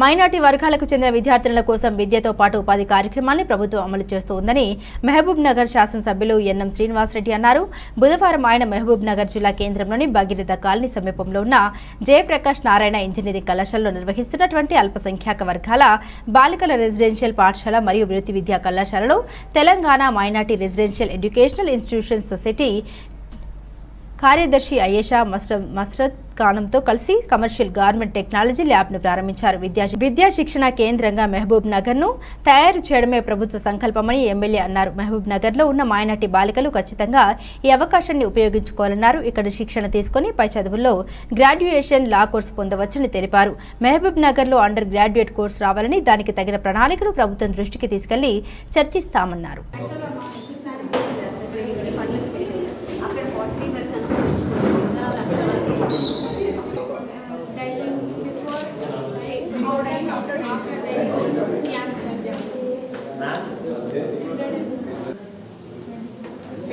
Minority వర్గాలకు చెందిన విద్యార్థినుల కోసం విద్యతో పాటు ఉపాధి కార్యక్రమాన్ని ప్రభుత్వం అమలు చేస్తూ ఉందని మహబూబ్ నగర్ శాసనసభ్యులు ఎన్ఎం శ్రీనివాసరెడ్డి అన్నారు. బుధవారం ఆయన మహబూబ్ నగర్ జిల్లా కేంద్రంలోని భగీరథ కాలనీ సమీపంలో ఉన్న జయప్రకాష్ నారాయణ ఇంజనీరింగ్ కళాశాలలో నిర్వహిస్తున్నటువంటి అల్పసంఖ్యాక వర్గాల బాలికల రెసిడెన్షియల్ పాఠశాల మరియు వృత్తి విద్యా కళాశాలలో Telangana minority residential educational institution society కార్యదర్శి అయేషా మస్టర్ మస్రత్ ఖానంతో కలిసి కమర్షియల్ గార్మెంట్ టెక్నాలజీ ల్యాబ్ను ప్రారంభించారు. విద్యా విద్యా శిక్షణ కేంద్రంగా మహబూబ్ నగర్ను తయారు చేయడమే ప్రభుత్వ సంకల్పమని ఎమ్మెల్యే అన్నారు. మహబూబ్ నగర్లో ఉన్న మైనార్టీ బాలికలు ఖచ్చితంగా ఈ అవకాశాన్ని ఉపయోగించుకోవాలన్నారు. ఇక్కడ శిక్షణ తీసుకొని పై చదువుల్లో గ్రాడ్యుయేషన్ లా కోర్సు పొందవచ్చని తెలిపారు. మహబూబ్ నగర్లో అండర్ గ్రాడ్యుయేట్ కోర్సు రావాలని దానికి తగిన ప్రణాళికను ప్రభుత్వం దృష్టికి తీసుకెళ్ళి చర్చిస్తామన్నారు.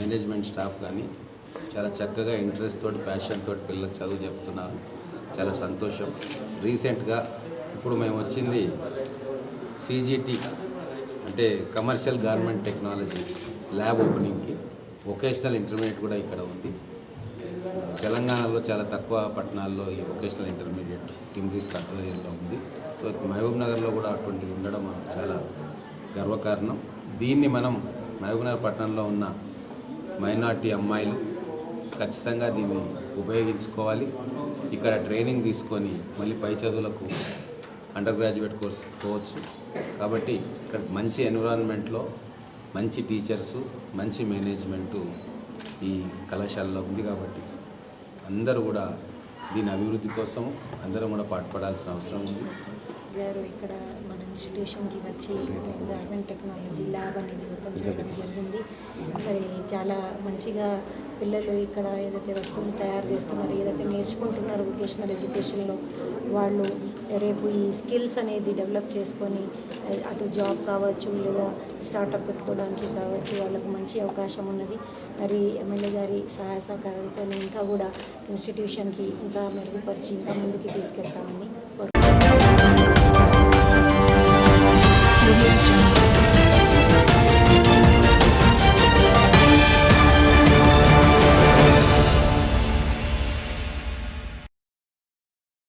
మేనేజ్మెంట్ స్టాఫ్ కానీ చాలా చక్కగా ఇంట్రెస్ట్ తోటి ప్యాషన్ తోటి పిల్లలకు చదువు చెప్తున్నారు. చాలా సంతోషం. రీసెంట్గా ఇప్పుడు మేము వచ్చింది సీజీటీ అంటే కమర్షియల్ గార్మెంట్ టెక్నాలజీ ల్యాబ్ ఓపెనింగ్కి వొకేషనల్ ఇంటర్మీడియట్ కూడా ఇక్కడ ఉంది. తెలంగాణలో చాలా తక్కువ పట్టణాల్లో ఈ వొకేషనల్ ఇంటర్మీడియట్ టిమ్రీస్ ఆధ్వర్యంలో ఉంది. సో మహబూబ్ నగర్లో కూడా అటువంటిది ఉండడం మనకు చాలా గర్వకారణం. దీన్ని మనం మహబూబ్ నగర్ పట్టణంలో ఉన్న మైనార్టీ అమ్మాయిలు ఖచ్చితంగా దీన్ని ఉపయోగించుకోవాలి. ఇక్కడ ట్రైనింగ్ తీసుకొని మళ్ళీ పై చదువులకు అండర్ గ్రాడ్యుయేట్ కోర్స్ పోవచ్చు. కాబట్టి ఇక్కడ మంచి ఎన్విరాన్మెంట్లో మంచి టీచర్సు మంచి మేనేజ్మెంటు ఈ కళాశాలలో ఉంది కాబట్టి అందరూ కూడా దీని అభివృద్ధి కోసం అందరం కూడా పాటుపడాల్సిన అవసరం ఉంది. గారు ఇక్కడ మన ఇన్స్టిట్యూషన్కి వచ్చి గార్మెంట్ టెక్నాలజీ ల్యాబ్ అనేది ఓపెన్ చేయడం జరిగింది. మరి చాలా మంచిగా పిల్లలు ఇక్కడ ఏదైతే వస్తువులు తయారు చేస్తున్నారు ఏదైతే నేర్చుకుంటున్నారో వొకేషనల్ ఎడ్యుకేషన్లో వాళ్ళు రేపు ఈ స్కిల్స్ అనేది డెవలప్ చేసుకొని అటు జాబ్ కావచ్చు లేదా స్టార్టప్ పెట్టుకోవడానికి కావచ్చు వాళ్ళకు మంచి అవకాశం ఉన్నది. మరి ఎమ్మెల్యే గారి సహాయ సహకారంతో ఇంకా కూడా ఇన్స్టిట్యూషన్కి ఇంకా మెరుగుపరిచి ఇంకా ముందుకు తీసుకెళ్తామని